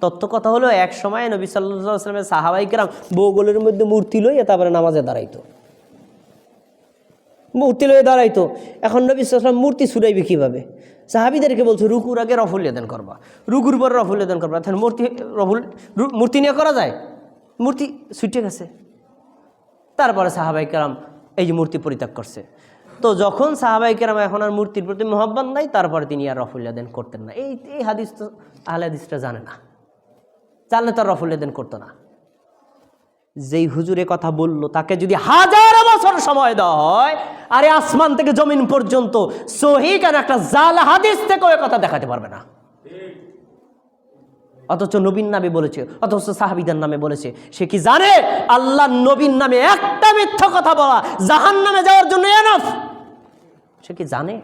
তত্ত্ব কথা হলো, এক সময় নবী সাল্লাহ আসলামের সাহাবাইকেরাম বৌগলের মধ্যে মূর্তি লইয়া তারপরে নামাজে দাঁড়াইতো। মূর্তি লয়ে দাঁড়াইতো। এখন নবী সাল্লাম মূর্তি ছুটাইবে কীভাবে? সাহাবিদেরকে বলছো, রুকুর আগে রফুল লেদেন করবা। রুকুর পর রফুল করবা। তাহলে মূর্তি, রফুল মূর্তি নিয়ে করা যায়? মূর্তি ছুটে গেছে। তারপরে সাহাবাই কেরাম এই যে মূর্তি পরিত্যাগ করছে। তো যখন সাহাবাই কেরাম এখন আর মূর্তির প্রতি মোহাব্বত নাই, তারপরে তিনি আর রফুল্লাদেন করতেন না। এই এই হাদিস তো, আহলে হাদিসটা জানে না। জানলে তো আর রফুল্লাদেন করতো না। যেই হুজুরে কথা বলল, তাকে যদি হাজার বছর সময় দেওয়া হয়, আরে আসমান থেকে জমিন পর্যন্ত সহি কেন একটা জাল হাদিস থেকে ওই কথা দেখাতে পারবে না। অথচ নবীন নামে বলেছে, অথচ সাহাবিদার নামে বলেছে, সে কি জানে? আল্লাহ নবীন নামে একটা মিথ্যা কথা বলা জাহান নামে যাওয়ার জন্য এনাফ সে কি জানে?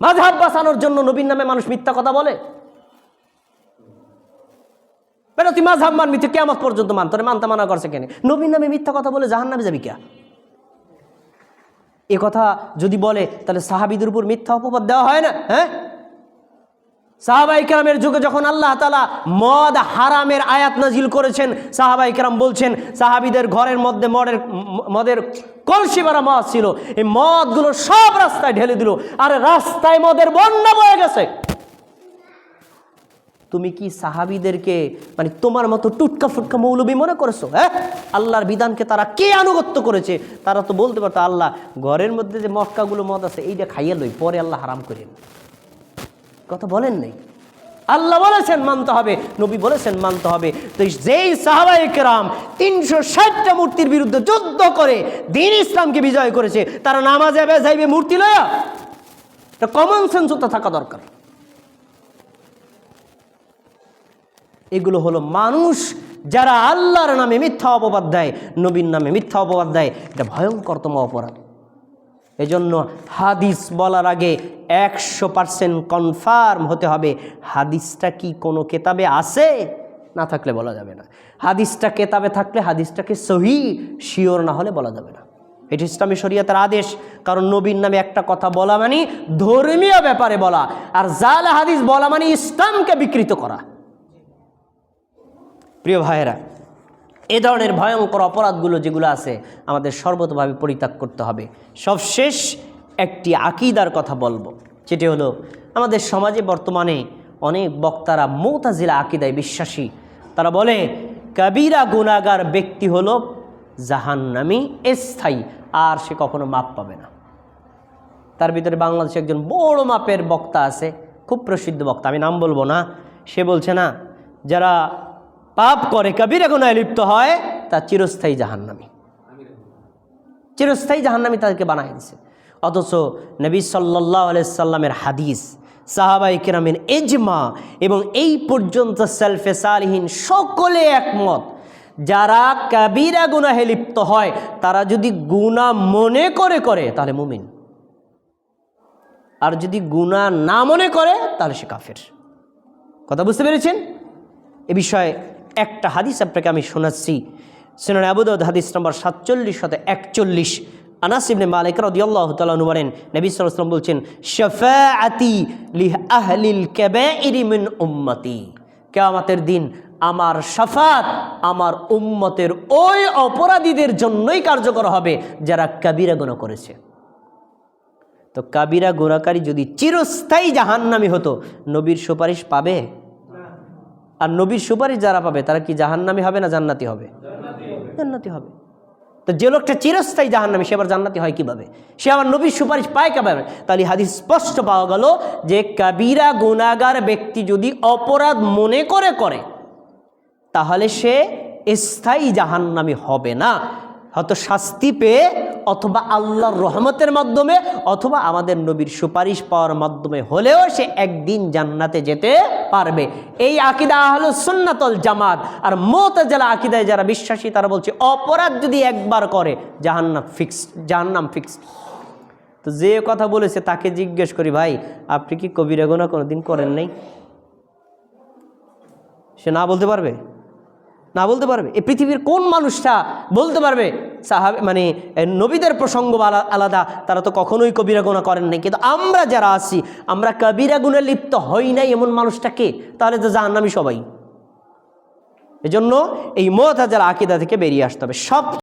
মাঝহাব বাঁচানোর জন্য নবীন নামে মানুষ মিথ্যা কথা বলে? বেটা, তুই মাঝহাব মানবি, তুই কেমন পর্যন্ত মান, তোরে মানতে মানা করছে কেন? নবীন নামে মিথ্যা কথা বলে জাহান নামে যাবি কে এ কথা যদি বলে, তাহলে সাহাবিদের উপর মিথ্যা অপবাদ দেওয়া হয় না হ্যাঁ? সাহাবাই কেরামের যুগে যখন আল্লাহ তালা মদ হারামের আয়াত নাজিল করেছেন, সাহাবাই কেরাম বলছেন, সাহাবিদের ঘরের মধ্যে মদের মদের কলসি ভরা মদ ছিল, এই মদগুলো সব রাস্তায় ঢেলে দিল, আর রাস্তায় মদের বন্যা বয়ে গেছে। তুমি কি সাহাবিদেরকে মানে তোমার মতো টুটকা ফুটকা মৌলবি মনে করেছ হ্যাঁ? আল্লাহর বিধানকে তারা কে আনুগত্য করেছে? তারা তো বলতে পারতো, আল্লাহ, ঘরের মধ্যে যে মক্কাগুলো মদ আছে এইটা খাইয়ে লই, পরে আল্লাহ হারাম করেন কথা বলেন নাই? আল্লাহ বলেছেন মানতে হবে, নবী বলেছেন মানতে হবে। তো যেই সাহাবাই কেরাম তিনশো ষাটটা মূর্তির বিরুদ্ধে যুদ্ধ করে দিন ইসলামকে বিজয় করেছে, তারা নামাজে যাইবে মূর্তি লয়া এটা কমন সেন্স তো থাকা দরকার। এগুলো হলো মানুষ যারা আল্লাহর নামে মিথ্যা অপবাদ দেয়, নবীর নামে মিথ্যা অপবাদ দেয়। এটা ভয়ঙ্করতম অপরাধ। এজন্য হাদিস বলার আগে একশো পার্সেন্ট কনফার্ম হতে হবে, হাদিসটা কি কোনো কেতাবে আছে? না থাকলে বলা যাবে না। হাদিসটা কেতাবে থাকলে হাদিসটাকে সহি, শিওর না হলে বলা যাবে না। এটি ইসলামী শরিয়াতের আদেশ, কারণ নবীর নামে একটা কথা বলা মানে ধর্মীয় ব্যাপারে বলা, আর জাল হাদিস বলা মানে ইসলামকে বিকৃত করা। প্রিয় ভাইয়েরা, এ ধরনের ভয়ঙ্কর অপরাধগুলো যেগুলো আছে, আমাদের সর্বতভাবে পরিত্যাগ করতে হবে। সবশেষ একটি আকিদার কথা বলব, যেটি হলো, আমাদের সমাজে বর্তমানে অনেক বক্তারা মৌতাজিলা আকিদায় বিশ্বাসী। তারা বলে, কবিরা গুণাগার ব্যক্তি হলো জাহান্নামি, স্থায়ী, আর সে কখনো মাপ পাবে না। তার ভিতরে বাংলাদেশে একজন বড় মাপের বক্তা আছে, খুব প্রসিদ্ধ বক্তা, আমি নাম বলব না, সে বলছে না, যারা পাপ করে, কবিরা গুনায় লিপ্ত হয়, তা চিরস্থায়ী জাহান্নামি। চিরস্থায়ী জাহান্নামি তাদেরকে বানাই দিছে। অথচ নবী সাল্লাহ সাল্লামের হাদিস, সাহাবাই কেরামের এজমা এবং এই পর্যন্ত সেলফে সালহীন সকলে একমত, যারা কাবিরা গুনাহে লিপ্ত হয়, তারা যদি গুণা মনে করে করে, তাহলে মুমিন। আর যদি গুণা না মনে করে, তাহলে সে কাফের। কথা বুঝতে পেরেছেন? এ বিষয়ে একটা হাদিস আপনাকে আমি শোনাচ্ছি। সুনান আবুদাউদ হাদিস নম্বর সাতচল্লিশ শত একচল্লিশ। আনাস ইবনে মালিক রাদিয়াল্লাহু তাআলা আনহু বলেন, নবী ওয়াসাল্লাম বলছেন, শাফাআতি লি আহলিল কাবাইরি উম্মতি। কিয়ামতের দিন আমার শাফাত আমার উম্মতের ওই অপরাধীদের জন্যই কার্যকর হবে যারা কাবিরা গুনাহ করেছে। তো কাবিরা গুণাকারী যদি চিরস্থায়ী জাহান্নামী হতো, নবীর সুপারিশ পাবে? আর নবীর সুপারিশ যারা পাবে, তারা কি জাহান্নামি হবে না জান্নাতি হবে? জান্নাতি হবে। তো যে লোকটা চিরস্থায়ী জাহান্নামি, সে আবার জান্নাতি হয় কীভাবে? সে আবার নবীর সুপারিশ পায় কীভাবে? তাহলে হাদিস স্পষ্ট পাওয়া গেল যে কাবিরা গুণাগার ব্যক্তি যদি অপরাধ মনে করে করে, তাহলে সে স্থায়ী জাহান্নামি হবে না। হয়তো শাস্তি পেয়ে অথবা আল্লাহর রহমতের মাধ্যমে অথবা আমাদের নবীর সুপারিশ পাওয়ার মাধ্যমে হলেও সে একদিন জান্নাতে যেতে পারবে। এই আকিদা হলো সুন্নাতল জামাত। আর মোতাজেলা আকিদায় যারা বিশ্বাসী, তারা বলছে, অপরাধ যদি একবার করে, জাহান্নাম ফিক্স জাহান্নাম ফিক্স তো যে কথা বলেছে, তাকে জিজ্ঞেস করি, ভাই, আপনি কি কবিরা গোনা কোনোদিন করেন নাই? সে না বলতে পারবে? না বলতে পারবে। এ পৃথিবীর কোন মানুষটা বলতে পারবে? সাহাব মানে নবীদের প্রসঙ্গ আলাদা। তারা তো কখনোই কবিরা গুণা করেন নাই। কিন্তু আমরা যারা আছি, আমরা কবিরা গুণে লিপ্ত হই নাই এমন মানুষটাকে তাহলে তো জাহান্নামি সবাই। এজন্য এই মত যারা আকিদা থেকে বেরিয়ে আসতে হবে। সব